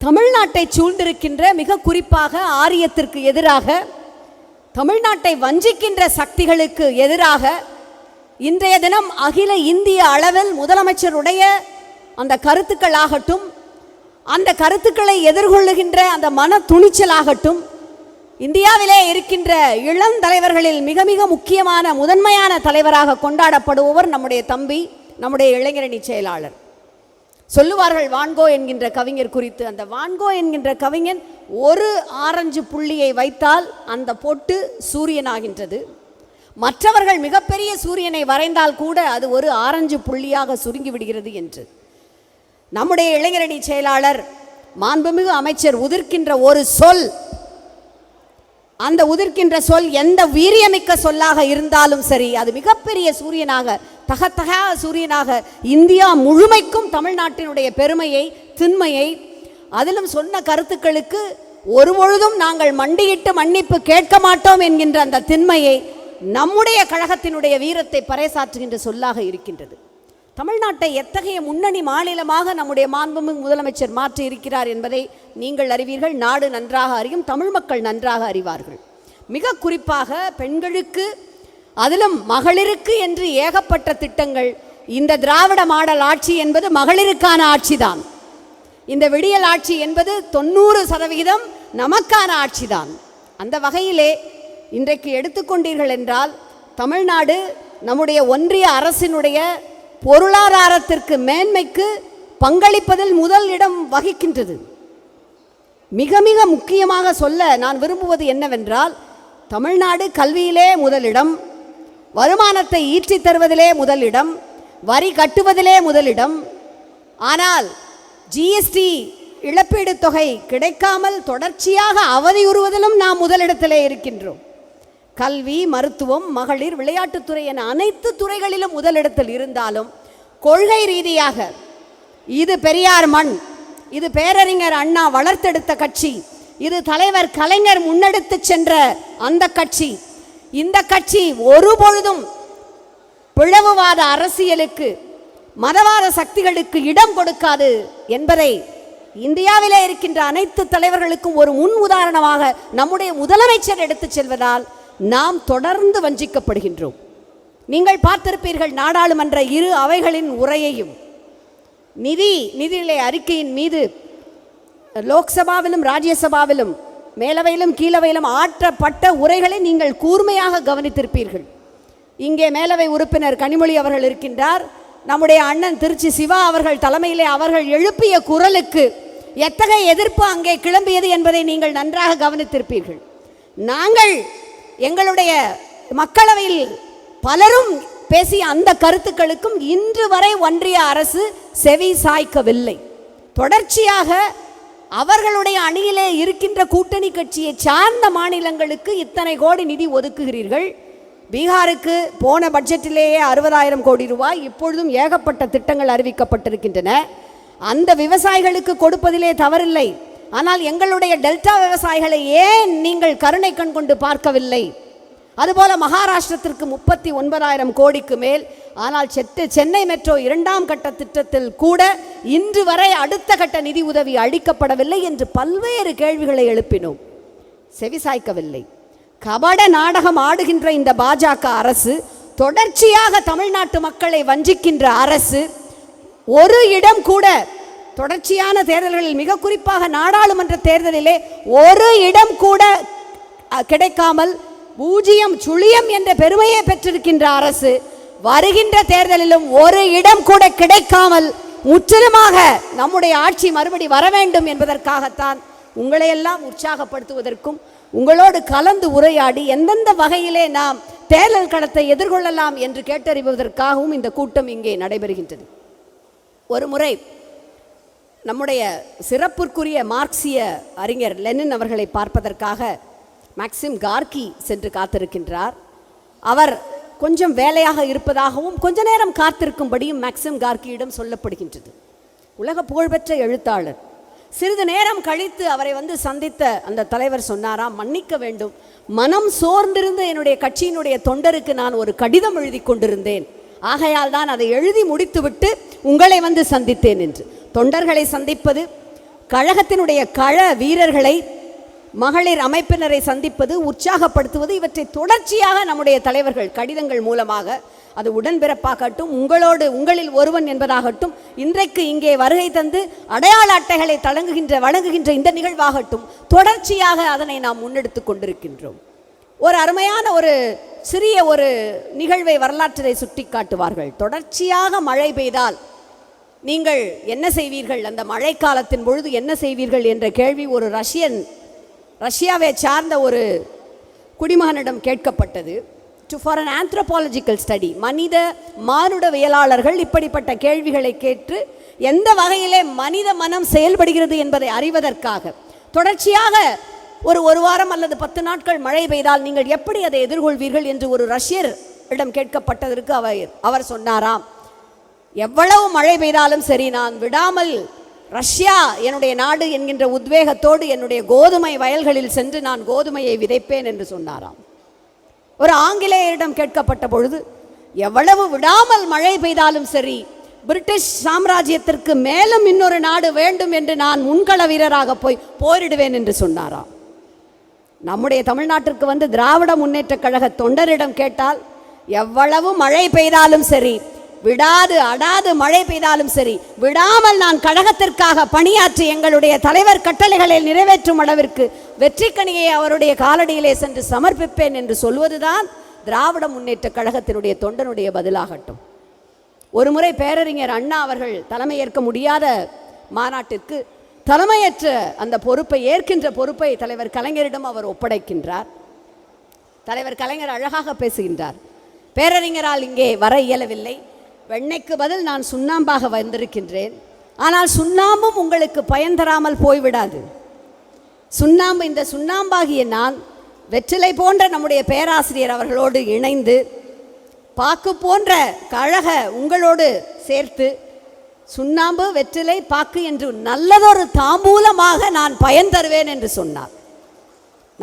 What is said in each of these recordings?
தமிழ்நாட்டை சூழ்ந்திருக்கின்ற மிக குறிப்பாக ஆரியத்திற்கு எதிராக தமிழ்நாட்டை வஞ்சிக்கின்ற சக்திகளுக்கு எதிராக இன்றைய தினம் அகில இந்திய அளவில் முதலமைச்சருடைய அந்த கருத்துக்களாகட்டும் அந்த கருத்துக்களை எதிர்கொள்ளுகின்ற அந்த மன துணிச்சலாகட்டும் இந்தியாவிலே இருக்கின்ற இளம் தலைவர்களில் மிக மிக முக்கியமான முதன்மையான தலைவராக கொண்டாடப்படுபவர் நம்முடைய தம்பி நம்முடைய இளைஞரணி செயலாளர். சொல்லுவார்கள் வான்கோ என்கின்ற கவிஞர் குறித்து. அந்த வான்கோ என்கின்ற கவிஞன் ஒரு ஆரஞ்சு புள்ளியை வைத்தால் அந்த பொட்டு சூரியனாகின்றது. மற்றவர்கள் மிகப்பெரிய சூரியனை வரைந்தால் கூட அது ஒரு ஆரஞ்சு புள்ளியாக சுருங்கி விடுகிறது என்று. நம்முடைய இளைஞரணி செயலாளர் மாண்புமிகு அமைச்சர் உதிர்க்கின்ற ஒரு சொல் அந்த உதிர்க்கின்ற சொல் எந்த வீரியமிக்க சொல்லாக இருந்தாலும் சரி அது மிகப்பெரிய சூரியனாக தகத்தகா சூரியனாக இந்தியா முழுமைக்கும் தமிழ்நாட்டினுடைய பெருமையை திண்மையை அதிலும் சொன்ன கருத்துக்களுக்கு ஒரு பொழுதும் நாங்கள் மண்டியிட்டு மன்னிப்பு கேட்க மாட்டோம் என்கின்ற அந்த திண்மையை நம்முடைய கழகத்தினுடைய வீரத்தை பறைசாற்றுகின்ற சொல்லாக இருக்கின்றது. தமிழ்நாட்டை எத்தகைய முன்னணி மாநிலமாக நம்முடைய மாண்புமிகு முதலமைச்சர் மாற்றி இருக்கிறார் என்பதை நீங்கள் அறிவீர்கள். நாடு நன்றாக அறியும் தமிழ் மக்கள் நன்றாக அறிவார்கள். மிக குறிப்பாக பெண்களுக்கு அதிலும் மகளிருக்கு என்று ஏகப்பட்ட திட்டங்கள். இந்த திராவிட மாடல் ஆட்சி என்பது மகளிருக்கான ஆட்சிதான். இந்த விடியல் ஆட்சி என்பது தொண்ணூறு சதவிகிதம் நமக்கான ஆட்சி தான் அந்த வகையிலே இன்றைக்கு எடுத்துக்கொண்டீர்கள் என்றால் தமிழ்நாடு நம்முடைய ஒன்றிய அரசினுடைய பொருளாதாரத்திற்கு மேன்மைக்கு பங்களிப்பதில் முதல் இடம் வகிக்கின்றது. மிக மிக முக்கியமாக சொல்ல நான் விரும்புவது என்னவென்றால் தமிழ்நாடு கல்வியிலே முதலிடம் வருமானத்தை ஈற்றித் தருவதிலே முதலிடம் வரி கட்டுவதிலே முதலிடம். ஆனால் ஜிஎஸ்டி இழப்பீடு தொகை கிடைக்காமல் தொடர்ச்சியாக அவதியுறுவதிலும் நாம் முதலிடத்திலே இருக்கின்றோம். கல்வி மருத்துவம் மகளிர் விளையாட்டுத்துறை என அனைத்து துறைகளிலும் முதலிடத்தில் இருந்தாலும் கொள்கை ரீதியாக இது பெரியார் மண் இது பேரறிஞர் அண்ணா வளர்த்தெடுத்த கட்சி இது தலைவர் கலைஞர் முன்னெடுத்து சென்ற அந்த கட்சி இந்த கட்சி ஒரு பொழுதும் பிளவுவாத அரசியலுக்கு மதவாத சக்திகளுக்கு இடம் கொடுக்காது என்பதை இந்தியாவிலே இருக்கின்ற அனைத்து தலைவர்களுக்கும் ஒரு முன் உதாரணமாக நம்முடைய முதலமைச்சர் எடுத்துச் செல்வதால் நாம் தொடர்ந்து வஞ்சிக்கப்படுகின்றோம். நீங்கள் பார்த்திருப்பீர்கள் நாடாளுமன்ற இரு அவைகளின் உரையையும். நிதி நிதிநிலை அறிக்கையின் மீது லோக்சபாவிலும் ராஜ்யசபாவிலும் மேலவையிலும் கீழவையிலும் ஆற்றப்பட்ட உரைகளை நீங்கள் கூர்மையாக கவனித்திருப்பீர்கள். இங்கே மேலவை உறுப்பினர் கனிமொழி அவர்கள் இருக்கின்றார். நம்முடைய அண்ணன் திருச்சி சிவா அவர்கள் தலைமையிலே அவர்கள் எழுப்பிய குரலுக்கு எத்தகைய எதிர்ப்பு அங்கே கிளம்பியது என்பதை நீங்கள் நன்றாக கவனித்திருப்பீர்கள். நாங்கள் எங்களுடைய மக்களவையில் பலரும் பேசிய அந்த கருத்துக்களுக்கும் இன்று வரை ஒன்றிய அரசு செவி சாய்க்கவில்லை. தொடர்ச்சியாக அவர்களுடைய அணியிலே இருக்கின்ற கூட்டணி கட்சியை சார்ந்த மாநிலங்களுக்கு இத்தனை கோடி நிதி ஒதுக்குகிறீர்கள். பீகாருக்கு போன பட்ஜெட்டிலேயே அறுபதாயிரம் கோடி ரூபாய் இப்பொழுதும் ஏகப்பட்ட திட்டங்கள் அறிவிக்கப்பட்டிருக்கின்றன. அந்த விவசாயிகளுக்கு கொடுப்பதிலே தவறில்லை. ஆனால் எங்களுடைய டெல்டா விவசாயிகளை ஏன் நீங்கள் கருணை கண் கொண்டு பார்க்கவில்லை? அதுபோல மகாராஷ்டிரத்திற்கு முப்பத்தி ஒன்பதாயிரம் கோடிக்கு மேல். ஆனால் செட்டு சென்னை மெட்ரோ இரண்டாம் கட்ட திட்டத்தில் கூட இன்று வரை அடுத்த கட்ட நிதி உதவி அளிக்கப்படவில்லை என்று பல்வேறு கேள்விகளை எழுப்பினோம். செவிசாய்க்கவில்லை. கபட நாடகம் ஆடுகின்ற இந்த பாஜக அரசு தொடர்ச்சியாக தமிழ்நாட்டு மக்களை வஞ்சிக்கின்ற அரசு ஒரு இடம் கூட தொடர்ச்சியான தேர்தல்களில் மிக குறிப்பாக நாடாளுமன்ற தேர்தலிலே ஒரு இடம் கூட கிடைக்காமல் பூஜ்ஜியம் சுழியம் என்ற பெருமையை பெற்றிருக்கின்ற அரசு வருகின்ற தேர்தலிலும் ஒரு இடம் கூட கிடைக்காமல் முற்றிலுமாக நம்முடைய ஆட்சி மறுபடி வர வேண்டும் என்பதற்காகத்தான் உங்களையெல்லாம் உற்சாகப்படுத்துவதற்கும் உங்களோடு கலந்து உரையாடி எந்தெந்த வகையிலே நாம் தேர்தல் களத்தை எதிர்கொள்ளலாம் என்று கேட்டறிவதற்காகவும் இந்த கூட்டம் இங்கே நடைபெறுகின்றது. ஒரு முறை நம்முடைய சிறப்புக்குரிய மார்க்சிய அறிஞர் லெனின் அவர்களை பார்ப்பதற்காக மேக்சிம் கார்கி சென்று காத்திருக்கின்றார். அவர் கொஞ்சம் வேலையாக இருப்பதாகவும் கொஞ்ச நேரம் காத்திருக்கும்படியும் மேக்சிம் கார்கியிடம் சொல்லப்படுகின்றது. உலக புகழ்பெற்ற எழுத்தாளர். சிறிது நேரம் கழித்து அவரை வந்து சந்தித்த அந்த தலைவர் சொன்னாராம் மன்னிக்க வேண்டும். மனம் சோர்ந்திருந்த என்னுடைய கட்சியினுடைய தொண்டருக்கு நான் ஒரு கடிதம் எழுதி கொண்டிருந்தேன். ஆகையால் தான் அதை எழுதி முடித்துவிட்டு உங்களை வந்து சந்தித்தேன் என்று. தொண்டர்களை சந்திப்பது கழகத்தினுடைய கள வீரர்களை மகளிர் அமைப்பினரை சந்திப்பது உற்சாகப்படுத்துவது இவற்றை தொடர்ச்சியாக நம்முடைய தலைவர்கள் கடிதங்கள் மூலமாக அது உடன்பிறப்பாகட்டும் உங்களோடு உங்களில் ஒருவன் என்பதாகட்டும் இன்றைக்கு இங்கே வருகை தந்து அடையாள அட்டைகளை தழங்குகின்ற வழங்குகின்ற இந்த நிகழ்வாகட்டும் தொடர்ச்சியாக அதனை நாம் முன்னெடுத்து கொண்டிருக்கின்றோம். ஒரு அருமையான ஒரு சிறிய ஒரு நிகழ்வை வரலாற்றை சுட்டி காட்டுவார்கள் தொடர்ச்சியாக மழை பெய்தால் நீங்கள் என்ன செய்வீர்கள்? அந்த மழைக்காலத்தின் பொழுது என்ன செய்வீர்கள்? என்ற கேள்வி ஒரு ரஷ்யன் ரஷ்யாவை சார்ந்த ஒரு குடிமகனிடம் கேட்கப்பட்டது. To for an anthropological study மனித மானுடவியலாளர்கள் இப்படிப்பட்ட கேள்விகளை கேட்டு எந்த வகையிலே மனித மனம் செயல்படுகிறது என்பதை அறிவதற்காக. தொடர்ச்சியாக ஒரு ஒரு வாரம் அல்லது பத்து நாட்கள் மழை பெய்தால் நீங்கள் எப்படி அதை எதிர்கொள்வீர்கள் என்று ஒரு ரஷ்யர் இடம் கேட்கப்பட்டதற்கு அவர் அவர் சொன்னாராம். எவ்வளவு மழை பெய்தாலும் சரி நான் விடாமல் ரஷ்யா என்னுடைய நாடு என்கின்ற உத்வேகத்தோடு என்னுடைய கோதுமை வயல்களில் சென்று நான் கோதுமையை விதைப்பேன் என்று சொன்னாராம். ஒரு ஆங்கிலேயரிடம் கேட்கப்பட்ட பொழுது எவ்வளவு விடாமல் மழை பெய்தாலும் சரி பிரிட்டிஷ் சாம்ராஜ்யத்திற்கு மேலும் இன்னொரு நாடு வேண்டும் என்று நான் முன்கள வீரராக போய் போரிடுவேன் என்று சொன்னாராம். நம்முடைய தமிழ்நாட்டிற்கு வந்து திராவிட முன்னேற்றக் கழக தொண்டரிடம் கேட்டால் எவ்வளவு மழை பெய்தாலும் சரி விடாது அடாது மழை பெய்தாலும் சரி விடாமல் நான் கழகத்திற்காக பணியாற்றி எங்களுடைய தலைவர் கட்டளைகளை நிறைவேற்றும் அளவிற்கு வெற்றிக்கணியை அவருடைய காலடியிலே சென்று சமர்ப்பிப்பேன் என்று சொல்வதுதான் திராவிட முன்னேற்ற கழகத்தினுடைய தொண்டனுடைய பதிலாகட்டும். ஒருமுறை பேரறிஞர் அண்ணா அவர்கள் தலைமையேற்க முடியாத மாநாட்டிற்கு தலைமையற்ற அந்த பொறுப்பை ஏற்கின்ற பொறுப்பை தலைவர் கலைஞரிடம் அவர் ஒப்படைக்கின்றார். தலைவர் கலைஞர் அழகாக பேசுகின்றார். பேரறிஞரால் இங்கே வர இயலவில்லை. வெண்ணெய்க்கு பதில் நான் சுண்ணாம்பாக வந்திருக்கின்றேன். ஆனால் சுண்ணாம்பும் உங்களுக்கு பயன் தராமல் போய்விடாது. சுண்ணாம்பு இந்த சுண்ணாம்பாகிய நான் வெற்றிலை போன்ற நம்முடைய பேராசிரியர் அவர்களோடு இணைந்து பாக்கு போன்ற கழக உங்களோடு சேர்த்து சுண்ணாம்பு வெற்றிலை பாக்கு என்று நல்லதொரு தாம்பூலமாக நான் பயன் தருவேன் என்று சொன்னார்.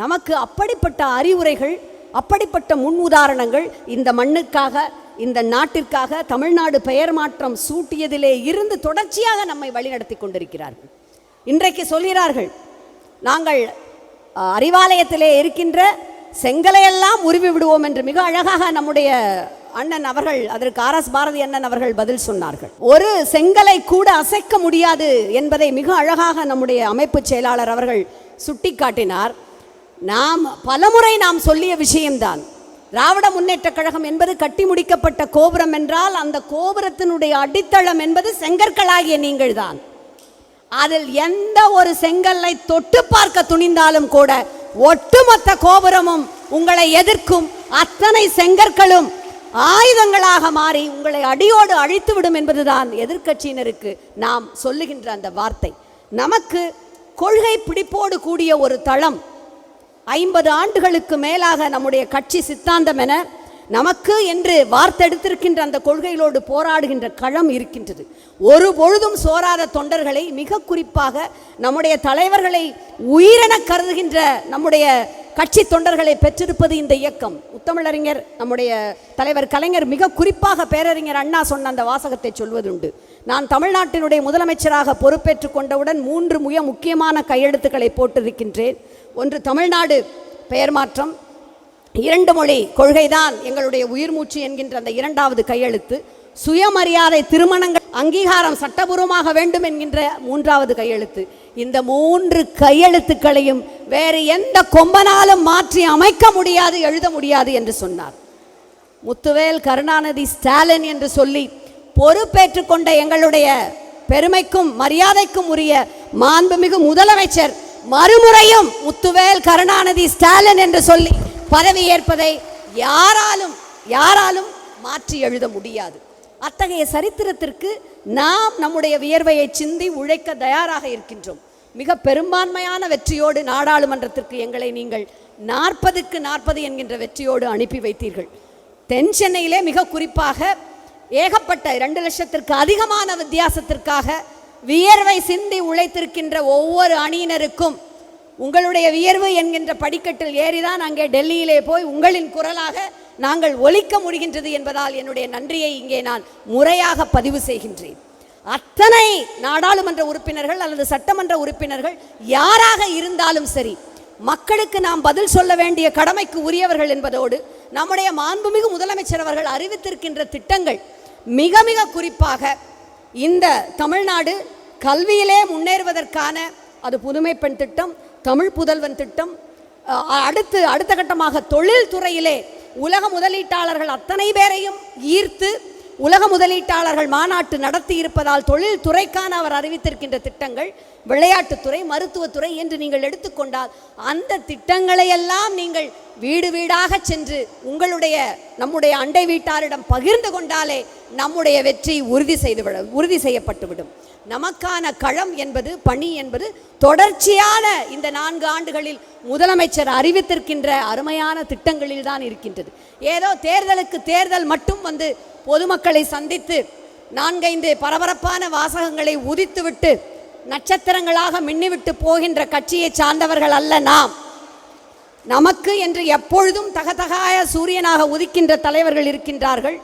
நமக்கு அப்படிப்பட்ட அறிவுரைகள் அப்படிப்பட்ட முன் உதாரணங்கள் இந்த மண்ணுக்காக இந்த நாட்டிற்காக தமிழ்நாடு பெயர் மாற்றம் சூட்டியதிலே இருந்து தொடர்ச்சியாக நம்மை வழிநடத்தி கொண்டிருக்கிறார்கள். இன்றைக்கு சொல்கிறார்கள் நாங்கள் அறிவாலயத்திலே இருக்கின்ற செங்கலையெல்லாம் உருவி விடுவோம் என்று மிக அழகாக நம்முடைய அண்ணன் அவர்கள் அதற்கு ஆர். எஸ். பாரதி அண்ணன் அவர்கள் பதில் சொன்னார்கள். ஒரு செங்கலை கூட அசைக்க முடியாது என்பதை மிக அழகாக நம்முடைய அமைப்பு செயலாளர் அவர்கள் சுட்டிக்காட்டினார். நாம் பலமுறை நாம் சொல்லிய விஷயம்தான். திராவிட முன்னேற்றக் கழகம் என்பது கட்டி முடிக்கப்பட்ட கோபுரம் என்றால் அந்த கோபுரத்தினுடைய அடித்தளம் என்பது செங்கற்களாகிய நீங்கள்தான். அதில் எந்த ஒரு செங்கல்லை தொட்டு பார்க்க துணிந்தாலும் கூட ஒட்டுமொத்த கோபுரமும் உங்களை எதிர்க்கும் அத்தனை செங்கற்களும் ஆயுதங்களாக மாறி உங்களை அடியோடு அழித்துவிடும் என்பதுதான் எதிர்க்கட்சியினருக்கு நாம் சொல்லுகின்ற அந்த வார்த்தை. நமக்கு கொள்கை பிடிப்போடு கூடிய ஒரு தளம் ஐம்பது ஆண்டுகளுக்கு மேலாக நம்முடைய கட்சி சித்தாந்தம் என நமக்கு என்று வார்த்தெடுத்திருக்கின்ற அந்த கொள்கைகளோடு போராடுகின்ற களம் இருக்கின்றது. ஒரு பொழுதும் சோராத தொண்டர்களை மிக குறிப்பாக நம்முடைய தலைவர்களை உயிரென கருதுகின்ற நம்முடைய கட்சி தொண்டர்களை பெற்றிருப்பது இந்த இயக்கம். உத்தமிழறிஞர் நம்முடைய தலைவர் கலைஞர் மிக குறிப்பாக பேரறிஞர் அண்ணா சொன்ன அந்த வாசகத்தை சொல்வதுண்டு. நான் தமிழ்நாட்டினுடைய முதலமைச்சராக பொறுப்பேற்றுக் கொண்டவுடன் மூன்று மிக முக்கியமான கையெழுத்துக்களை போட்டிருக்கின்றேன். ஒன்று தமிழ்நாடு பெயர் மாற்றம். இரண்டு மொழி கொள்கைதான் எங்களுடைய உயிர் மூச்சு என்கின்ற அந்த இரண்டாவது கையெழுத்து. சுயமரியாதை திருமணங்கள் அங்கீகாரம் சட்டபூர்வமாக வேண்டும் என்கின்ற மூன்றாவது கையெழுத்து. இந்த மூன்று கையெழுத்துக்களையும் வேறு எந்த கொம்பனாலும் மாற்றி அமைக்க முடியாது எழுத முடியாது என்று சொன்னார். முத்துவேல் கருணாநிதி ஸ்டாலின் என்று சொல்லி பொறுப்பேற்றுக்கொண்ட எங்களுடைய பெருமைக்கும் மரியாதைக்கும் உரிய மாண்புமிகு முதலமைச்சர் மறுமுறையும் முத்துவேல் கருணாநிதி ஸ்டாலின் என்று சொல்லி பதவி ஏற்பதை யாராலும் யாராலும் மாற்றி எழுத முடியாது. அத்தகைய சரித்திரத்திற்கு நாம் நம்முடைய வியர்வையை சிந்தி உழைக்க தயாராக இருக்கின்றோம். மிக பெரும்பான்மையான வெற்றியோடு நாடாளுமன்றத்திற்கு எங்களை நீங்கள் நாற்பதுக்கு நாற்பது என்கின்ற வெற்றியோடு அனுப்பி வைத்தீர்கள். தென் சென்னையிலே மிக குறிப்பாக ஏகப்பட்ட இரண்டு லட்சத்திற்கு அதிகமான வித்தியாசத்திற்காக வியர்வை சிந்தி உழைத்திருக்கின்ற ஒவ்வொரு அணியினருக்கும் உங்களுடைய வியர்வு என்கின்ற படிக்கட்டில் ஏறிதான் அங்கே டெல்லியிலே போய் உங்களின் குரலாக நாங்கள் ஒலிக்க முடிகின்றது என்பதால் என்னுடைய நன்றியை இங்கே நான் முறையாக பதிவு செய்கின்றேன். அத்தனை நாடாளுமன்ற உறுப்பினர்கள் அல்லது சட்டமன்ற உறுப்பினர்கள் யாராக இருந்தாலும் சரி மக்களுக்கு நாம் பதில் சொல்ல வேண்டிய கடமைக்கு உரியவர்கள் என்பதோடு நம்முடைய மாண்புமிகு முதலமைச்சர் அவர்கள் அறிவித்திருக்கின்ற திட்டங்கள் மிக மிக குறிப்பாக இந்த தமிழ்நாடு கல்வியிலே முன்னேறுவதற்கான அது புதுமை பெண் திட்டம் தமிழ் புதல்வன் திட்டம் அடுத்து அடுத்த கட்டமாக தொழில் துறையிலே உலக முதலீட்டாளர்கள் அத்தனை பேரையும் ஈர்த்து உலக முதலீட்டாளர்கள் மாநாட்டு நடத்தி இருப்பதால் தொழில் துறைக்கான அவர் அறிவித்திருக்கின்ற திட்டங்கள் விளையாட்டுத்துறை மருத்துவத்துறை என்று நீங்கள் எடுத்துக்கொண்டால் அந்த திட்டங்களை எல்லாம் நீங்கள் வீடு வீடாக சென்று உங்களுடைய நம்முடைய அண்டை வீட்டாரிடம் பகிர்ந்து கொண்டாலே நம்முடைய வெற்றி உறுதி செய்துவிட உறுதி செய்யப்பட்டுவிடும். நமக்கான களம் என்பது பணி என்பது தொடர்ச்சியான இந்த நான்கு ஆண்டுகளில் முதலமைச்சர் அறிவித்திருக்கின்ற அருமையான திட்டங்களில் தான் இருக்கின்றது. ஏதோ தேர்தலுக்கு தேர்தல் மட்டும் வந்து பொதுமக்களை சந்தித்து நான்கைந்து பரபரப்பான வாசகங்களை உதித்துவிட்டு நட்சத்திரங்களாக மின்னிவிட்டு போகின்ற கட்சியை சார்ந்தவர்கள் அல்ல நாம். நமக்கு என்று எப்பொழுதும் தகதகாய சூரியனாக உதிக்கின்ற தலைவர்கள் இருக்கின்றார்கள்.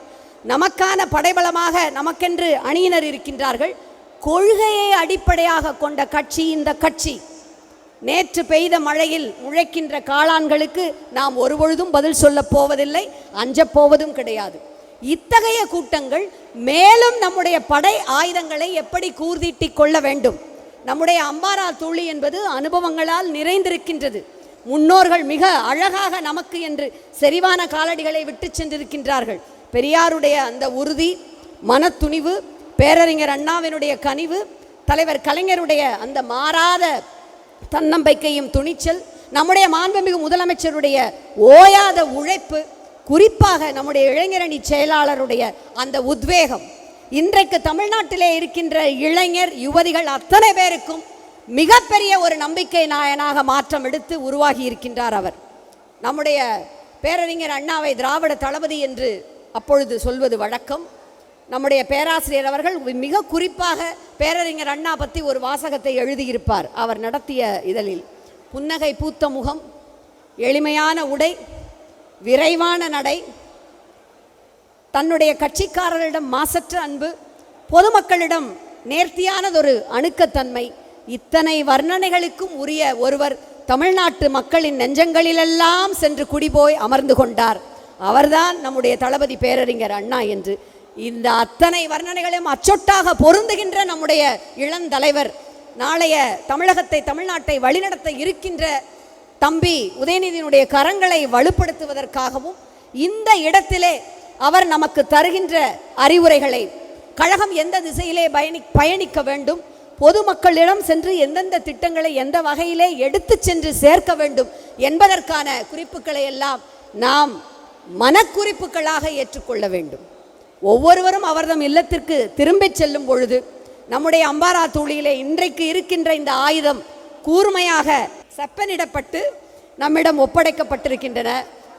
நமக்கான படைபலமாக நமக்கென்று அணியினர் இருக்கின்றார்கள். கொள்கையை அடிப்படையாக கொண்ட கட்சி இந்த கட்சி. நேற்று பெய்த மழையில் உழைக்கின்ற காளான்களுக்கு நாம் ஒருபொழுதும் பதில் சொல்லப் போவதில்லை அஞ்சப் போவதும் கிடையாது. இத்தகைய கூட்டங்கள் மேலும் நம்முடைய படை ஆயுதங்களை எப்படி கூர்தீட்டிக் கொள்ள வேண்டும்? நம்முடைய அம்பாரா தூளி என்பது அனுபவங்களால் நிறைந்திருக்கின்றது. முன்னோர்கள் மிக அழகாக நமக்கு என்று செறிவான காலடிகளை விட்டு சென்றிருக்கின்றார்கள். பெரியாருடைய அந்த உறுதி மனத்துணிவு பேரறிஞர் அண்ணாவினுடைய கனிவு தலைவர் கலைஞருடைய அந்த மாறாத தன்னம்பிக்கையும் துணிச்சல் நம்முடைய மாண்புமிகு முதலமைச்சருடைய ஓயாத உழைப்பு குறிப்பாக நம்முடைய இளைஞரணி செயலாளருடைய அந்த உத்வேகம். இன்றைக்கு தமிழ்நாட்டிலே இருக்கின்ற இளைஞர் யுவதிகள் அத்தனை பேருக்கும் மிகப்பெரிய ஒரு நம்பிக்கை நாயனாக மாற்றம் எடுத்து உருவாகி இருக்கின்றார் அவர். நம்முடைய பேரறிஞர் அண்ணாவை திராவிட தளபதி என்று அப்பொழுது சொல்வது வழக்கம். நம்முடைய பேராசிரியர் அவர்கள் மிக குறிப்பாக பேரறிஞர் அண்ணா பற்றி ஒரு வாசகத்தை எழுதியிருப்பார். அவர் நடத்திய இதழில். புன்னகை பூத்த முகம் எளிமையான உடை விரைவான நடை தன்னுடைய கட்சிக்காரர்களிடம் மாசற்ற அன்பு பொதுமக்களிடம் நேர்த்தியானதொரு அணுக்கத்தன்மை இத்தனை வர்ணனைகளுக்கும் உரிய ஒருவர் தமிழ்நாட்டு மக்களின் நெஞ்சங்களிலெல்லாம் சென்று குடிபோய் அமர்ந்து கொண்டார். அவர்தான் நம்முடைய தளபதி பேரறிஞர் அண்ணா என்று இந்த அத்தனை வர்ணனைகளையும் அச்சொட்டாக பொருந்துகின்ற நம்முடைய இளந்தலைவர் நாளைய தமிழகத்தை தமிழ்நாட்டை வழிநடத்த இருக்கின்ற தம்பி உதயநிதியினுடைய கரங்களை வலுப்படுத்துவதற்காகவும் இந்த இடத்திலே அவர் நமக்கு தருகின்ற அறிவுரைகளை கழகம் எந்த திசையிலே பயணி பயணிக்க வேண்டும் பொதுமக்களிடம் சென்று எந்தெந்த திட்டங்களை எந்த வகையிலே எடுத்து சென்று சேர்க்க வேண்டும் என்பதற்கான குறிப்புகளை எல்லாம் நாம் மனக்குறிப்புகளாக ஏற்றுக்கொள்ள வேண்டும். ஒவ்வொருவரும் அவர்தம் இல்லத்திற்கு திரும்பிச் செல்லும் பொழுது நம்முடைய அம்பாரா தூளியிலே இன்றைக்கு இருக்கின்ற இந்த ஆயுதம் கூர்மையாக செப்பனிடப்பட்டு நம்மிடம் ஒப்படைக்கப்பட்டிருக்கின்றன.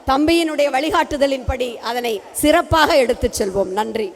தம்பியினுடைய வழிகாட்டுதலின்படி அதனை சிறப்பாக எடுத்துச் செல்வோம். நன்றி.